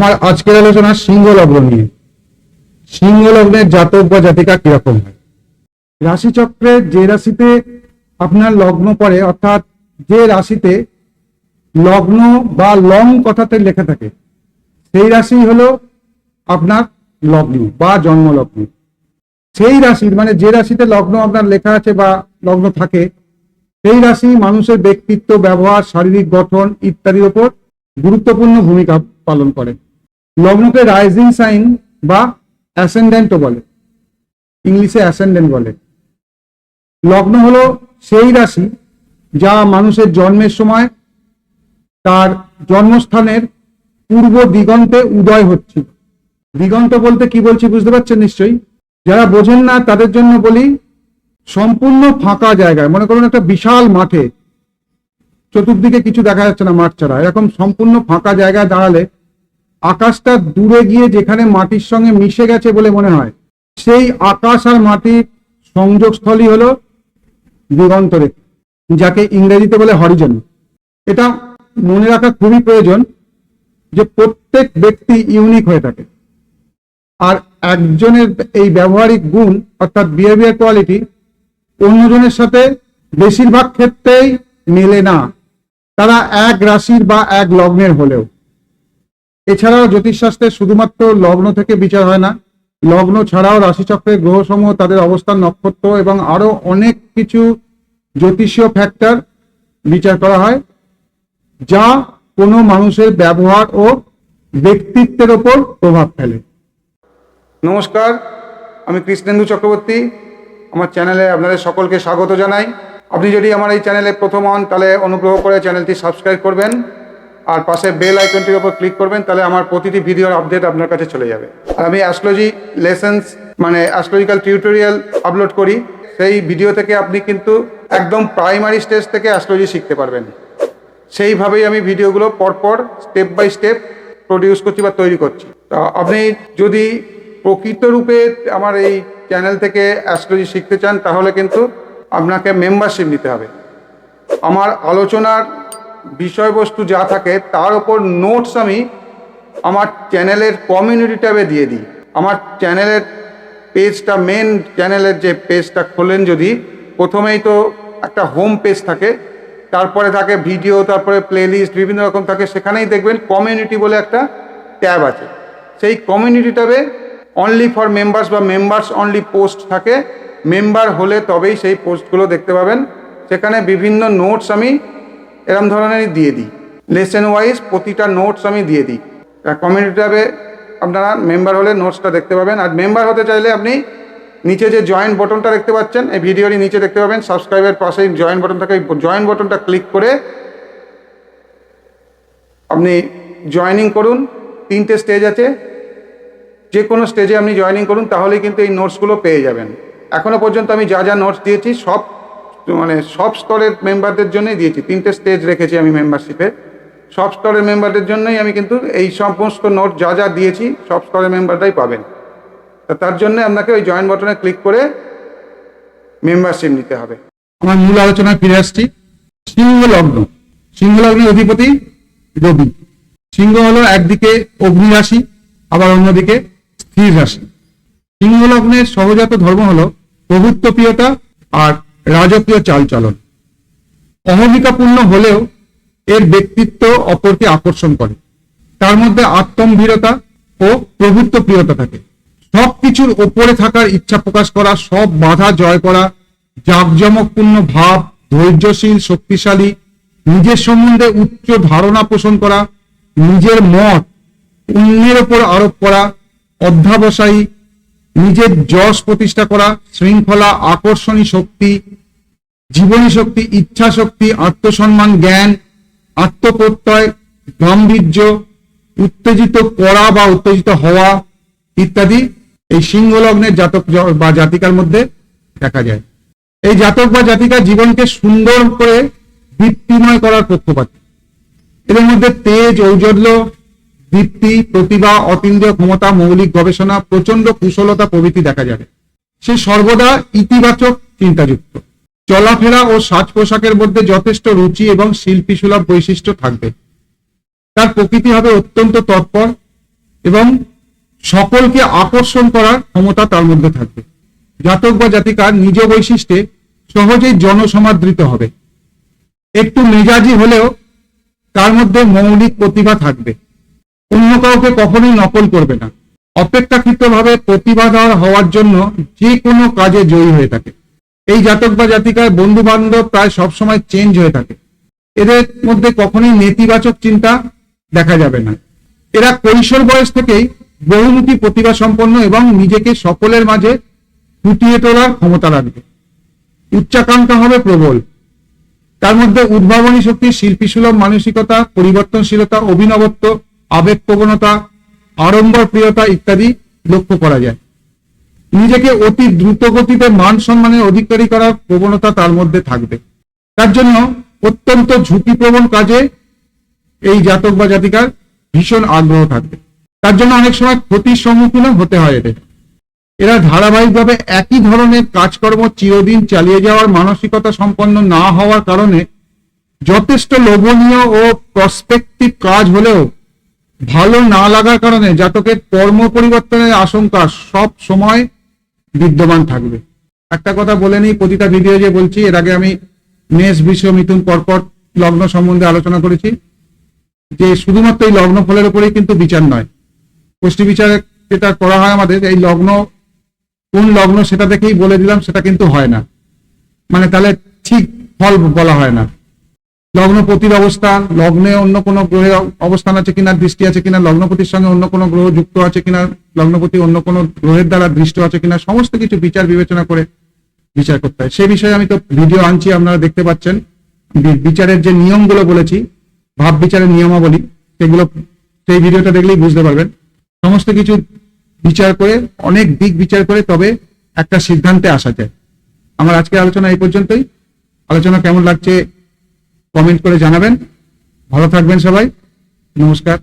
আমার আজকের আলোচনা সিংহ লগ্ন নিয়ে। সিংহ লগ্নের জাতক বা জাতিকা কীরকম হয়? রাশিচক্রে যে রাশিতে আপনার লগ্ন পড়ে, অর্থাৎ যে রাশিতে লগ্ন বা লং কথাতে লেখা থাকে, সেই রাশি হলো আপনার লগ্ন বা জন্ম লগ্ন সেই রাশির মানে যে রাশিতে লগ্ন আপনার লেখা আছে বা লগ্ন থাকে, সেই রাশি মানুষের ব্যক্তিত্ব, ব্যবহার, শারীরিক গঠন ইত্যাদির ওপর গুরুত্বপূর্ণ ভূমিকা পালন করে। লগ্নকে রাইজিং সাইন বা অ্যাসেন্ডেন্টও বলে। ইংলিশে অ্যাসেন্ডেন্ট বলে। লগ্ন হলো সেই রাশি যা মানুষের জন্মের সময় তার জন্মস্থানের পূর্ব দিগন্তে উদয় হচ্ছিল। দিগন্ত বলতে কি বলছি বুঝতে পারছেন নিশ্চয়ই? যারা বোঝেন না, তাদের জন্য বলি সম্পূর্ণ ফাঁকা জায়গায় মনে করুন একটা বিশাল মাঠে। চতুর্দিকে কিছু দেখা যাচ্ছে না মাঠ ছাড়া। এরকম সম্পূর্ণ ফাঁকা জায়গায় দাঁড়ালে আকাশটা দূরে গিয়ে যেখানে মাটির সঙ্গে মিশে গেছে বলে মনে হয়, সেই আকাশ আর মাটির সংযোগস্থলই হলো দিগন্ত রেখা যাকে ইংরেজিতে বলে হরিজন এটা মনে রাখা খুবই প্রয়োজন যে প্রত্যেক ব্যক্তি ইউনিক হয়ে থাকে। আর একজনের এই ব্যবহারিক গুণ অর্থাৎ বিহেভিয়ার কোয়ালিটি অন্যজনের সাথে বেশিরভাগ ক্ষেত্রেই মেলে না। তারা এক রাশির বা এক লগ্নের হলেও। এছাড়াও জ্যোতিষশাস্ত্রে শুধুমাত্র লগ্ন থেকে বিচার হয় না, লগ্ন ছাড়াও রাশিচক্রের গ্রহসমূহ, তাদের অবস্থান, নক্ষত্র এবং আরও অনেক কিছু জ্যোতিষীয় ফ্যাক্টর বিচার করা হয়, যা কোনো মানুষের ব্যবহার ও ব্যক্তিত্বের ওপর প্রভাব ফেলে। নমস্কার, আমি কৃষ্ণেন্দু চক্রবর্তী। আমার চ্যানেলে আপনাদের সকলকে স্বাগত জানাই। আপনি যদি আমার এই চ্যানেলে প্রথম হন, তাহলে অনুগ্রহ করে চ্যানেলটি সাবস্ক্রাইব করবেন। আর পাশে বেল আইকনটির ওপর ক্লিক করবেন, তাহলে আমার প্রতিটি ভিডিওর আপডেট আপনার কাছে চলে যাবে। আর আমি অ্যাস্ট্রোলজি লেসেন্স মানে অ্যাস্ট্রোলজিক্যাল টিউটোরিয়াল আপলোড করি, সেই ভিডিও থেকে আপনি কিন্তু একদম প্রাইমারি স্টেজ থেকে অ্যাস্ট্রোলজি শিখতে পারবেন। সেইভাবেই আমি ভিডিওগুলো পরপর স্টেপ বাই স্টেপ প্রডিউস করছি বা তৈরি করছি। তা আপনি যদি প্রকৃত রূপে আমার এই চ্যানেল থেকে অ্যাস্ট্রোলজি শিখতে চান, তাহলে কিন্তু আপনাকে মেম্বারশিপ নিতে হবে। আমার আলোচনার বিষয়বস্তু যা থাকে, তার ওপর নোটস আমি আমার চ্যানেলের কমিউনিটি ট্যাবে দিয়ে দিই। আমার চ্যানেলের পেজটা মেন চ্যানেলের যে পেজটা খোলেন যদি, প্রথমেই তো একটা হোম পেজ থাকে, তারপরে থাকে ভিডিও তারপরে প্লেলিস্ট বিভিন্ন রকম থাকে, সেখানেই দেখবেন কমিউনিটি বলে একটা ট্যাব আছে। সেই কমিউনিটি ট্যাবে অনলি ফর মেম্বার্স বা মেম্বার্স অনলি পোস্ট থাকে। মেম্বার হলে তবেই সেই পোস্টগুলো দেখতে পাবেন। সেখানে বিভিন্ন নোটস আমি এরম ধরনেরই দিয়ে দিই। লেসেন ওয়াইজ প্রতিটা নোটস আমি দিয়ে দিই। কমিউনিটি ট্যাবে আপনারা মেম্বার হলে নোটসটা দেখতে পাবেন। আর মেম্বার হতে চাইলে আপনি নিচে যে জয়েন বটনটা দেখতে পাচ্ছেন, এই ভিডিওরই নিচে দেখতে পাবেন। সাবস্ক্রাইবের পাশেই জয়েন বটন থাকে এই জয়েন বটনটা ক্লিক করে আপনি জয়েনিং করুন। তিনটে স্টেজ আছে। যে কোনো স্টেজে আপনি জয়েনিং করুন, তাহলেই কিন্তু এই নোটসগুলো পেয়ে যাবেন। এখনও পর্যন্ত আমি যা যা নোটস দিয়েছি, সব মানে সব স্তরের মেম্বারদের জন্যই দিয়েছি। তিনটে স্টেজ রেখেছি আমি মেম্বারশিপে সব স্তরের মেম্বারদের জন্যই আমি কিন্তু এই সমস্ত নোট যা যা দিয়েছি, সব স্তরের মেম্বাররাই পাবেন। তা তার জন্য আপনাকে ওই জয়েন বাটনে ক্লিক করে মেম্বারশিপ নিতে হবে। আমার মূল আলোচনায় ফিরে আসছি। সিংহ লগ্ন। সিংহ লগ্নের অধিপতি রবি। সিংহ হলো একদিকে অগ্নি রাশি, আবার অন্যদিকে স্থির রাশি। সিংহ লগ্নের সহজাত ধর্ম হলো প্রভুত্বপ্রিয়তা আর রাজকীয় চালচলন। অহমিকাপূর্ণ হলেও এর ব্যক্তিত্ব অপরকে আকর্ষণ করে। তার মধ্যে আত্মম্ভীরতা ও প্রভুত্ব প্রিয়তা থাকে। সবকিছুর ওপরে থাকার ইচ্ছা প্রকাশ করা, সব বাধা জয় করা, জাঁকজমকপূর্ণ ভাব, ধৈর্যশীল, শক্তিশালী, নিজের সম্বন্ধে উচ্চ ধারণা পোষণ করা, নিজের মত, অন্যের ওপর আরোপ করা, অধ্যাবসায়ী নিজের যশ প্রতিষ্ঠা করা, শৃঙ্খলা, আকর্ষণী শক্তি, জীবনী শক্তি, ইচ্ছা শক্তি, আত্মসম্মান, জ্ঞান, আত্মপ্রত্যয়, গাম্ভীর্য, উত্তেজিত করা বা উত্তেজিত হওয়া ইত্যাদি এই সিংহ লগ্নের জাতক বা জাতিকার মধ্যে দেখা যায়। এই জাতক বা জাতিকা জীবনকে সুন্দর করে দীপ্তিময় করার পক্ষপাত। এদের মধ্যে তেজ, ঔজ্জ্বল্য দীপ্তি, প্রতিভা অতীন্দ্রিয় ক্ষমতা, মৌলিক গবেষণা প্রচণ্ড কুশলতা প্রভৃতি দেখা যাবে। সে সর্বদা ইতিবাচক চিন্তাযুক্ত। চলাফেরা ও সাজ পোশাকের মধ্যে যথেষ্ট রুচি এবং শিল্পী সুলভ বৈশিষ্ট্য থাকবে। তার প্রকৃতি হবে অত্যন্ত তৎপর এবং সকলকে আকর্ষণ করার ক্ষমতা তার মধ্যে থাকবে। জাতক বা জাতিকার নিজ বৈশিষ্ট্যে সহজেই জনসমাদৃত হবে। একটু মেজাজি হলেও তার মধ্যে মৌলিক প্রতিভা থাকবে। অন্য কাউকে কখনোই নকল করবে না। অপেক্ষাকৃতভাবে প্রতিভাধর হওয়ার জন্য যে কোনো কাজে জয়ী হয়ে থাকে। এই জাতক বা জাতিকায় বন্ধু বান্ধব প্রায় সবসময় চেঞ্জ হয়ে থাকে। এদের মধ্যে কখনোই নেতিবাচক চিন্তা দেখা যাবে না। এরা কৈশোর বয়স থেকেই বহুমুখী প্রতিভা সম্পন্ন এবং নিজেকে সকলের মাঝে ফুটিয়ে তোলার ক্ষমতা রাখবে। উচ্চাকাঙ্ক্ষা হবে প্রবল। তার মধ্যে উদ্ভাবনী শক্তি, শিল্পীসুলভ মানসিকতা, পরিবর্তনশীলতা, অভিনবত্ব আবেগপ্রবণতা আড়ম্বর প্রিয়তা ইত্যাদি লক্ষ্য করা যায়। নিজেকে অতি দ্রুত গতিতে মান সম্মানের অধিকারী করার প্রবণতা তার মধ্যে থাকবে। তার জন্য অত্যন্ত ঝুঁকিপ্রবণ কাজে এই জাতক বা জাতিকার ভীষণ আগ্রহ থাকবে। তার জন্য অনেক সময় ক্ষতির সম্মুখীনও হতে হয় এদের এরা ধারাবাহিকভাবে একই ধরনের কাজকর্ম চিরদিন চালিয়ে যাওয়ার মানসিকতা সম্পন্ন না হওয়ার কারণে যথেষ্ট লোভনীয় ও প্রসপেক্টিভ কাজ হলেও ভালো না লাগার কারণে জাতকের কর্ম পরিবর্তনের আশঙ্কা সব সময় বিদ্যমান থাকবে। একটা কথা বলে নিই, প্রতিটা ভিডিও যে বলছি, এর আগে আমি মেষ বিশ্ব মিথুন কর্কট লগ্ন সম্বন্ধে আলোচনা করেছি, যে শুধুমাত্র এই লগ্ন ফলের উপরেই কিন্তু বিচার নয়। গোষ্ঠী বিচারে যেটা করা হয় আমাদের, এই লগ্ন, কোন লগ্ন সেটা দেখেই বলে দিলাম, সেটা কিন্তু হয় না। মানে তাহলে ঠিক ফল বলা হয় না। লগ্নপতির অবস্থান লগ্নে অন্য কোনো গ্রহের অবস্থান আছে কিনা, দৃষ্টি আছে কিনা, লগ্নপতির সঙ্গে অন্য কোনো গ্রহ যুক্ত আছে কিনা, লগ্নপতি অন্য কোনো গ্রহের দ্বারা দৃষ্ট আছে কিনা, সমস্ত কিছু বিচার বিবেচনা করে বিচার করতে হয়। সে বিষয়ে আমি তো ভিডিও আনছি, আপনারা দেখতে পাচ্ছেন। বিচারের যে নিয়মগুলো বলেছি, ভাব বিচারের নিয়মাবলী, সেগুলো সেই ভিডিওটা দেখলেই বুঝতে পারবেন। সমস্ত কিছু বিচার করে, অনেক দিক বিচার করে, তবে একটা সিদ্ধান্তে আসা যায়। আমার আজকে আলোচনা এই পর্যন্তই। আলোচনা কেমন লাগছে কমেন্ট করে জানাবেন। ভালো থাকবেন সবাই। নমস্কার।